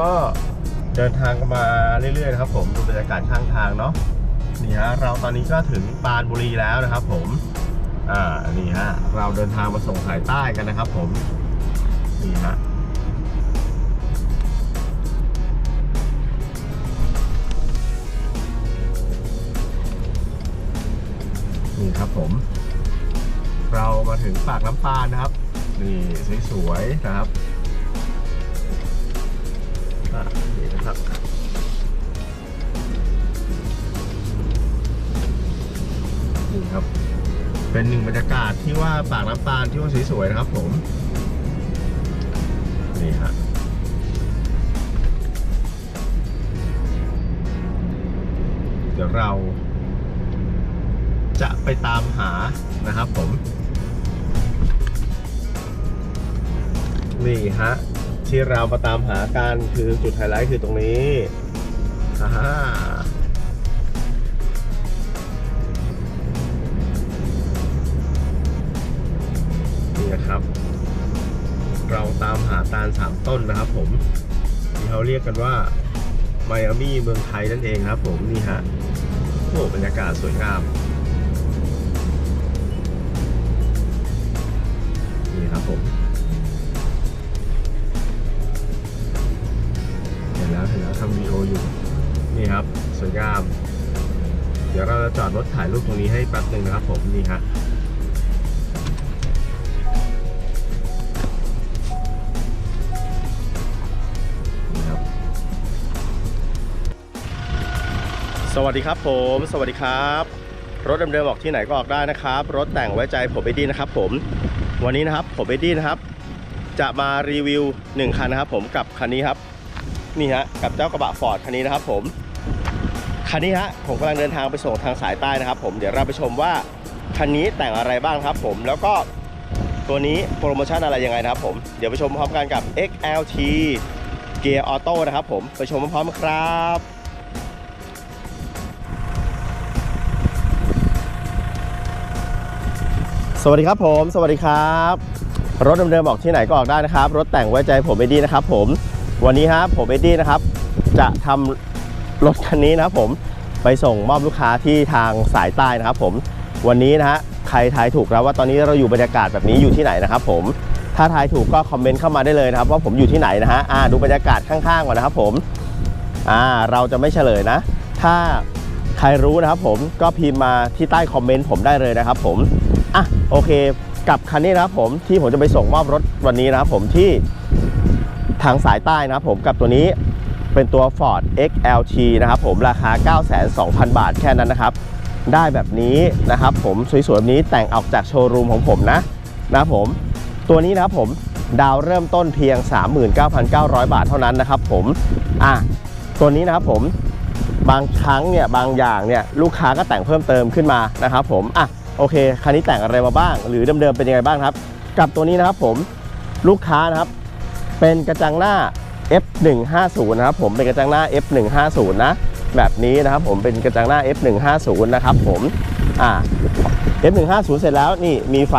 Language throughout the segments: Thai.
ก็เดินทางกันมาเรื่อยๆนะครับ ผมดูบรรยากาศข้างทางเนาะนี่ฮะเราตอนนี้ก็ถึงปานบุรีแล้วนะครับ ผมอ่านี่ฮะเราเดินทางมาส่งสายใต้กันนะครับ ผมนี่ฮะนี่ครับผม เรามาถึงปากน้ำปานนะครับ นี่สวยๆนะครับ อะนี่นะครับนี่ครับ เป็นหนึ่งบรรยากาศที่ว่าปากน้ำปานที่ว่าสวยๆนะครับ ผม นี่ฮะเดี๋ยวเราจะไปตามหานะครับผม นี่ฮะ ที่เรามาตามหากันคือจุดไฮไลท์คือตรงนี้อ่าฮะนี่นะครับ เราตามหาตาลสามต้นนะครับผม ที่เขาเรียกกันว่าไมอามี่เมืองไทยนั่นเองครับผม นี่ฮะโอ้บรรยากาศสวยงามนี่ครับผม วยงาม เดี๋ยวเราจะจอดรถถ่ายรูปตรงนี้ให้แป๊บหนึ่งนะครับผมนี่ฮะสวัสดีครับผม สวัสดีครับ รถเดิมๆออกที่ไหนก็ออกได้นะครับ รถแต่งไว้ใจผมเอดี้นะครับผมวันนี้นะครับผมเอดี้นะครับ จะมารีวิว 1 คันนะครับผมกับคันนี้ครับนี่ฮะกับเจ้ากระบะฟอร์ดคันนี้นะครับผม คันนี้ฮะผมกำลังเดินทางไปส่งทางสายใต้นะครับ ผมเดี๋ยวเราไปชมว่าคันนี้แต่งอะไรบ้างครับ ผมแล้วก็ตัวนี้โปรโมชั่นอะไรยังไงนะครับ ผมเดี๋ยวไปชมพร้อมกันกับ XLT เกียร์ออโต้นะครับ ผมไปชมพร้อมๆครับสวัสดีครับผมสวัสดีครับ รถเดิมๆออกที่ไหนก็ออกได้นะครับ รถแต่งไว้ใจผมเอดี้นะครับผมวันนี้ครับผมเอดี้นะครับจะทำ รถคันนี้นะครับผมไปส่งมอบลูกค้าที่ทางสายใต้นะครับผมวันนี้นะฮะใครทายถูกแล้วว่าตอนนี้เราอยู่บรรยากาศแบบนี้อยู่ที่ไหนนะครับผมถ้าทายถูกก็คอมเมนต์เข้ามาได้เลยนะครับว่าผมอยู่ที่ไหนนะฮะอ่าดูบรรยากาศข้างๆก่อนนะครับผมอ่าเราจะไม่เฉลยนะ ถ้าใครรู้นะครับผมก็พิมพ์มาที่ใต้คอมเมนต์ผมได้เลยนะครับผมอะโอเคกับคันนี้นะครับผมที่ผมจะไปส่งมอบรถวันนี้นะครับผมที่ทางสายใต้นะครับผมกับตัวนี้ เป็นตัว Ford XLT นะครับผมราคา9,200 บาทแค่นั้นนะครับ ได้แบบนี้นะครับผมสวยๆแบบนี้แต่งออกจากโชว์รูมของผมนะนะครับผมตัวนี้นะครับผมดาวเริ่มต้นเพียง 39,900 บาทเท่านั้นนะครับผมอะตัวนี้นะครับผมบางครั้งเนี่ยบางอย่างเนี่ยลูกค้าก็แต่งเพิ่มเติมขึ้นมานะครับผมอะโอเคคันนี้แต่งอะไรมาบ้าง หรือเดิมๆเป็นยังไงบ้างครับ กับตัวนี้นะครับผมลูกค้านะครับเป็นกระจังหน้า F150 นะครับผมเป็นกระจังหน้า F150 นะแบบนี้นะครับผมเป็นกระจังหน้า F150 นะครับผมอ่า F150 เสร็จแล้วนี่มีไฟ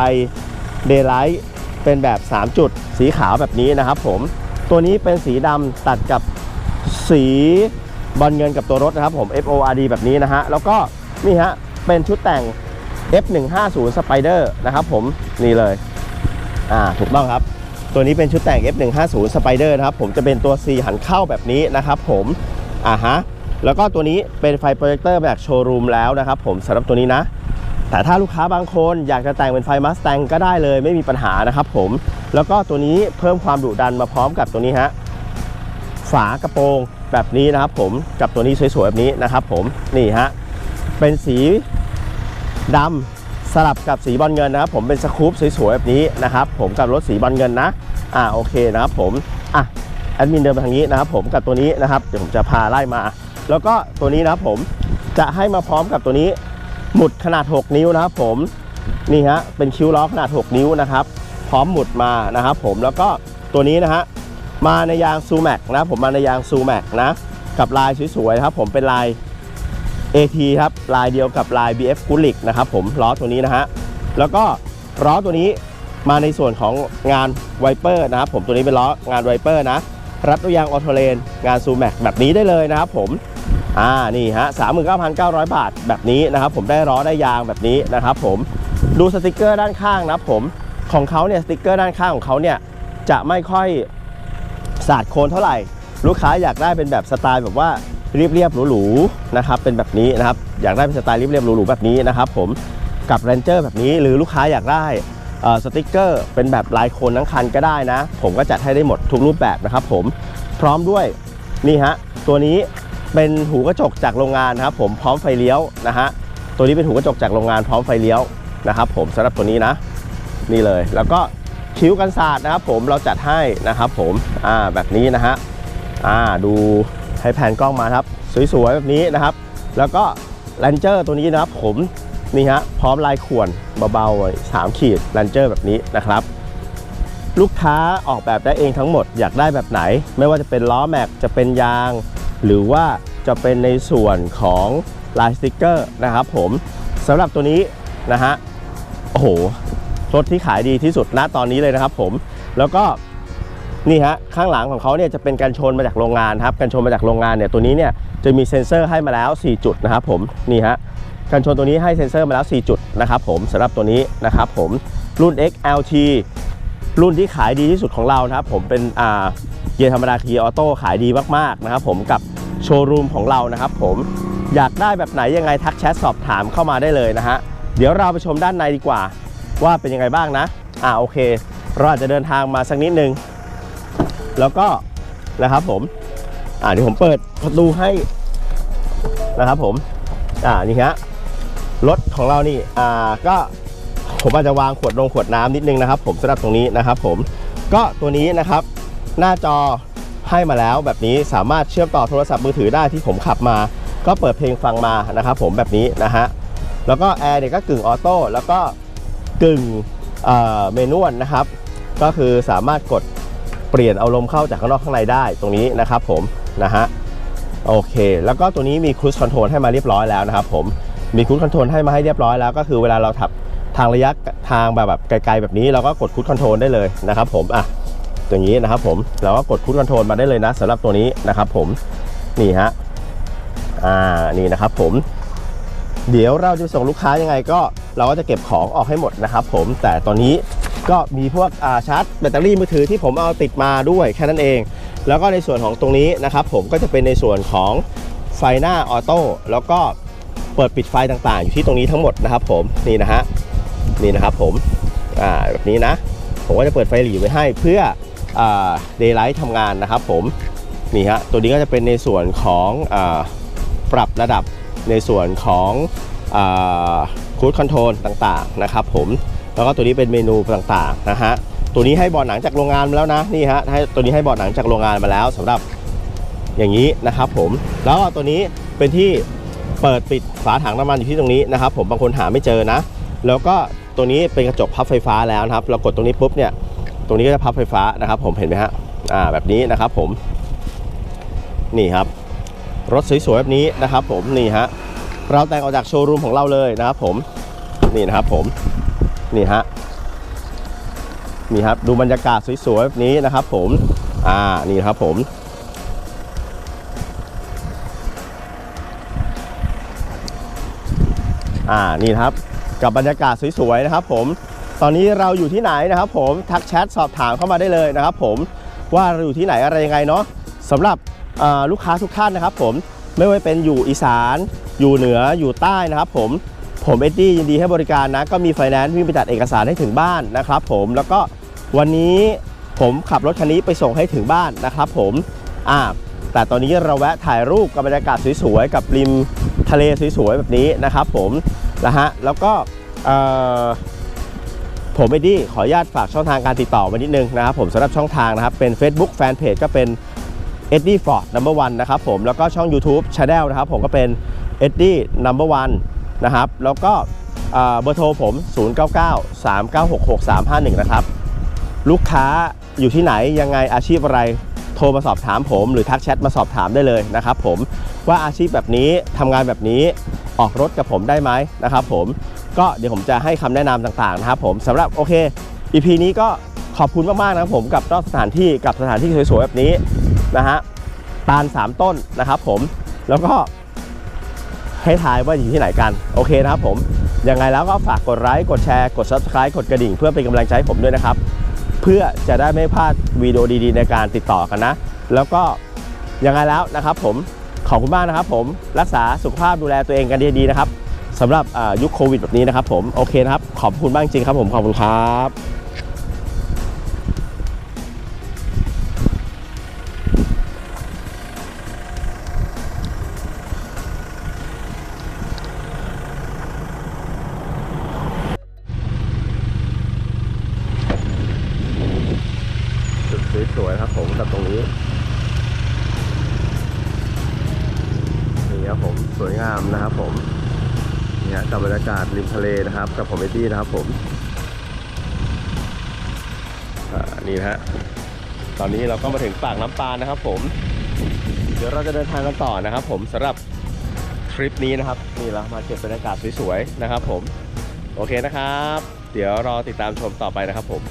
Daylight เป็นแบบ 3 จุดสีขาวแบบนี้นะครับผมตัวนี้เป็นสีดำตัดกับสีบอลเงินกับตัวรถนะครับผม FORD แบบนี้นะฮะแล้วก็นี่ฮะเป็นชุดแต่ง F150 Spider นะครับผมนี่เลยอ่าถูกต้องครับ ตัวนี้เป็นชุดแต่ง F150 Spider นะครับผมจะเป็นตัว C หันเข้าแบบนี้นะครับผมอ่าฮะแล้วก็ตัวนี้เป็นไฟโปรเจคเตอร์แบบโชว์รูมแล้วนะครับผมสำหรับตัวนี้นะ แต่ถ้าลูกค้าบางคนอยากจะแต่งเป็นไฟมัสแตงก็ได้เลยไม่มีปัญหานะครับผมแล้วก็ตัวนี้เพิ่มความดุดันมาพร้อมกับตัวนี้ฮะฝากระโปรงแบบนี้นะครับผมกับตัวนี้สวยๆแบบนี้นะครับผมนี่ฮะเป็นสีดำ สลับกับสีบอลเงินนะครับผมเป็นสคูปสวยๆแบบนี้นะครับผมกับรถสีบอลเงินนะอ่าโอเคนะครับผมอะแอดมินเดินมาทางนี้นะครับผมกับตัวนี้นะครับเดี๋ยวผมจะพาไล่มา แล้วก็ตัวนี้นะครับผมจะให้มาพร้อมกับตัวนี้หมุดขนาด 6 นิ้วนะครับผมนี่ฮะเป็นคิ้วล้อขนาด 6 นิ้วนะครับ พร้อมหมุดมานะครับผมแล้วก็ตัวนี้นะฮะมาในยางซูแม็กนะผมมาในยางซูแม็กนะกับลายสวยๆครับผมเป็นลาย AT ครับลายเดียวกับลาย BF g u l i c นะครับผมล้อตัวนี้นะฮะแล้วก็ล้อตัวนี้มาในส่วนของงานไวเปอร์นะครับผมตัวนี้เป็นล้องานไวเปอร์นะรัดตัวยางออโตเลนงานซูแม็กแบบนี้ได้เลยนะครับผมอ่านี่ฮะ39,900บาทแบบนี้นะครับผมได้ล้อได้ยางแบบนี้นะครับผมดูสติกเกอร์ด้านข้างนะครับผมของเขาเนี่ยสติกเกอร์ด้านข้างของเขาเนี่ยจะไม่ค่อยสาดโคนเท่าไหร่ ลูกค้าอยากได้เป็นแบบสไตล์แบบว่า เรียบๆหรูๆนะครับเป็นแบบนี้นะครับอยากได้เป็นสไตล์เรียบๆหรูๆแบบนี้นะครับผมกับเรนเจอร์แบบนี้หรือลูกค้าอยากได้สติกเกอร์เป็นแบบลายโคนทั้งคันก็ได้นะ ผมก็จัดให้ได้หมดทุกรูปแบบนะครับผมพร้อมด้วยนี่ฮะตัวนี้เป็นหูกระจกจากโรงงานนะครับผมพร้อมไฟเลี้ยวนะฮะตัวนี้เป็นหูกระจกจากโรงงานพร้อมไฟเลี้ยวนะครับผมสำหรับตัวนี้นะ นี่เลยแล้วก็คิ้วกันศาสตร์นะครับผมเราจัดให้นะครับผมอ่าแบบนี้นะฮะอ่าดู ให้แผ่นกล้องมาครับ สวยๆแบบนี้นะครับ แล้วก็แลนเจอร์ตัวนี้นะครับผมนี่ฮะพร้อมลายข่วนเบาๆสามขีดแลนเจอร์แบบนี้นะครับ ลูกค้าออกแบบได้เองทั้งหมดอยากได้แบบไหน ไม่ว่าจะเป็นล้อแม็กจะเป็นยาง หรือว่าจะเป็นในส่วนของลายสติกเกอร์นะครับผมสำหรับตัวนี้นะฮะโอ้โหรถที่ขายดีที่สุดณตอนนี้เลยนะครับผมแล้วก็ นี่ฮะข้างหลังของเขาเนี่ยจะเป็นกันชนมาจากโรงงานครับกันชนมาจากโรงงานเนี่ยตัวนี้เนี่ยจะมีเซ็นเซอร์ให้มาแล้ว 4 จุดนะครับผมนี่ฮะกันชนตัวนี้ให้เซ็นเซอร์มาแล้ว 4 จุดนะครับผมสำหรับตัวนี้นะครับผมรุ่น XLT รุ่นที่ขายดีที่สุดของเรานะครับผมเป็นอ่าเกียร์ธรรมดาเกีย์ออโต้ขายดีมากๆนะครับผมกับโชว์รูมของเรานะครับผมอยากได้แบบไหนยังไงทักแชทสอบถามเข้ามาได้เลยนะฮะเดี๋ยวเราไปชมด้านในดีกว่า ว่าเป็นยังไงบ้างนะอ่าโอเค เราอาจจะเดินทางมาสักนิดนึง แล้วก็นะครับผม อ่าเดี๋ยวผมเปิดประตูให้นะครับผม อ่านี่ฮะรถของเรานี่อ่าก็ผมอาจจะวางขวดลงขวดน้ำนิดนึงนะครับ ผมสำหรับตรงนี้นะครับ ผมก็ตัวนี้นะครับ หน้าจอให้มาแล้วแบบนี้สามารถเชื่อมต่อโทรศัพท์มือถือได้ที่ผมขับมา ก็เปิดเพลงฟังมานะครับผมแบบนี้นะฮะแล้วก็แอร์เนี่ยก็กึ่งออโต้แล้วก็กึ่งเมนวลนะครับ ก็คือสามารถกด ปลี่ยนเอาลมเข้าจากข้างนอกข้างในได้ตรงนี้นะครับผมนะฮะโอเค แล้วก็ตัวนี้มีครู i คอนโทรลให้มาเรียบร้อยแล้วนะครับผมมีครู i คอนโทรลให้มาให้เรียบร้อยแล้วก็คือเวลาเราขับทางระยะทางแบบแบบไกลๆแบบนี้เราก็กดครู i คอนโทรลได้เลยนะครับผมอะอย่างนี้นะครับผมเราก็กดครู i คอนโทรลมาได้เลยนะสำหรับตัวนี้นะครับผมนี่ฮะอ่านี่นะครับผมเดี๋ยวเราจะส่งลูกค้ายังไงก็เราก็จะเก็บของออกให้หมดนะครับผมแต่ตอนนี้ ก็มีพวกชาร์จแบตเตอรี่มือถือที่ผมเอาติดมาด้วยแค่นั้นเอง แล้วก็ในส่วนของตรงนี้นะครับผมก็จะเป็นในส่วนของไฟหน้าออโต้แล้วก็เปิดปิดไฟต่างๆ อยู่ที่ตรงนี้ทั้งหมดนะครับผมนี่นะฮะนี่นะครับผมอ่าแบบนี้นะ ผมก็จะเปิดไฟหลีไว้ให้เพื่อเดย์ไลท์ทำงานนะครับผมนี่ฮะตัวนี้ก็จะเป็นในส่วนของอปรับระดับในส่วนของคูดคอนโทรลต่างๆนะครับผม แล้วก็ตัวนี้เป็นเมนูต่างๆนะฮะตัวนี้ให้เบอดหนังจากโรงงานมาแล้วนะนี่ฮะให้ตัวนี้ให้เบอดหนังจากโรงงานมาแล้วสำหรับอย่างนี้นะครับผมแล้วตัวนี้เป็นที่เปิดปิดฝาถังน้ำมันอยู่ที่ตรงนี้นะครับผมบางคนหาไม่เจอนะ แล้วก็ตัวนี้เป็นกระจกพับไฟฟ้าแล้วนะครับ เรากดตรงนี้ปุ๊บเนี่ยตรงนี้ก็จะพับไฟฟ้านะครับ ผมเห็นไหมฮะอ่าแบบนี้นะครับผมนี่ครับ รถสวยๆแบบนี้นะครับ ผมนี่ฮะเราแต่งออกจากโชว์รูมของเราเลยนะครับผมนี่นะครับผม นี่ฮะนี่ครับดูบรรยากาศสวยๆแบบนี้นะครับผมอ่านี่ครับผมอ่านี่ครับกับบรรยากาศสวยๆนะครับผมตอนนี้เราอยู่ที่ไหนนะครับผมทักแชทสอบถามเข้ามาได้เลยนะครับผมว่าเราอยู่ที่ไหนอะไรยังไงเนาะสำหรับลูกค้าทุกท่านนะครับผมไม่ว่าเป็นอยู่อีสาน อยู่เหนืออยู่ใต้นะครับผม ผมเอ็ดดี้ยินดีให้บริการนะ ก็มีไฟแนนซ์วิ่งไปจัดเอกสารให้ถึงบ้านนะครับผมแล้วก็วันนี้ผมขับรถคันนี้ไปส่งให้ถึงบ้านนะครับผมอ่าแต่ตอนนี้เราแวะถ่ายรูปกับบรรยากาศสวยๆกับริมทะเลสวยๆแบบนี้นะครับผมนะฮะแล้วก็ผมเอ็ดดี้ขออนุญาตฝากช่องทางการติดต่อไว้นิดนึงนะครับผมสำหรับช่องทางนะครับเป็น Facebook Fanpage ก็เป็น e d d i e Ford Number One นะครับผมแล้วก็ช่อง YouTube Channel นะครับผมก็เป็น e d d i e Number One น นะครับ แล้วก็เบอร์โทรผม 099 396 6351 นะครับ ลูกค้าอยู่ที่ไหนยังไงอาชีพอะไรโทรมาสอบถามผมหรือทักแชทมาสอบถามได้เลยนะครับผมว่าอาชีพแบบนี้ทำงานแบบนี้ออกรถกับผมได้ไหมนะครับผมก็เดี๋ยวผมจะให้คำแนะนำต่างๆนะครับผมสำหรับโอเค EP นี้ก็ขอบคุณมากๆนะครับผมกับรอบสถานที่กับสถานที่สวยๆแบบนี้นะฮะตาล3ต้นนะครับผมแล้วก็ ให้ทายว่าอยู่ที่ไหนกัน โอเคนะครับผม ยังไงแล้วก็ฝากกดไลค์กดแชร์กด subscribe กดกระดิ่ง เพื่อเป็นกำลังใจให้ผมด้วยนะครับ เพื่อจะได้ไม่พลาดวิดีโอดีๆ ในการติดต่อกันนะ แล้วก็ยังไงแล้วนะครับผมขอบคุณมากนะครับผมรักษาสุขภาพดูแลตัวเองกันดีๆนะครับสำหรับยุคโควิดแบบนี้นะครับผมโอเคนะครับ ขอบคุณมากจริงครับผมขอบคุณครับ นี่ยกับบรรยากาศริมทะเลนะครับ กับผมเอ็ดดี้นะครับผมอ่านี่นะฮะตอนนี้เราก็มาถึงปากน้ำปานนะครับ ผม เดี๋ยวเราจะเดินทางกันต่อนะครับ ผมสำหรับทริปนี้นะครับนี่เรามาเก็บบรรยากาศสวยๆนะครับ ผม โอเคนะครับ เดี๋ยวรอติดตามชมต่อไปนะครับผม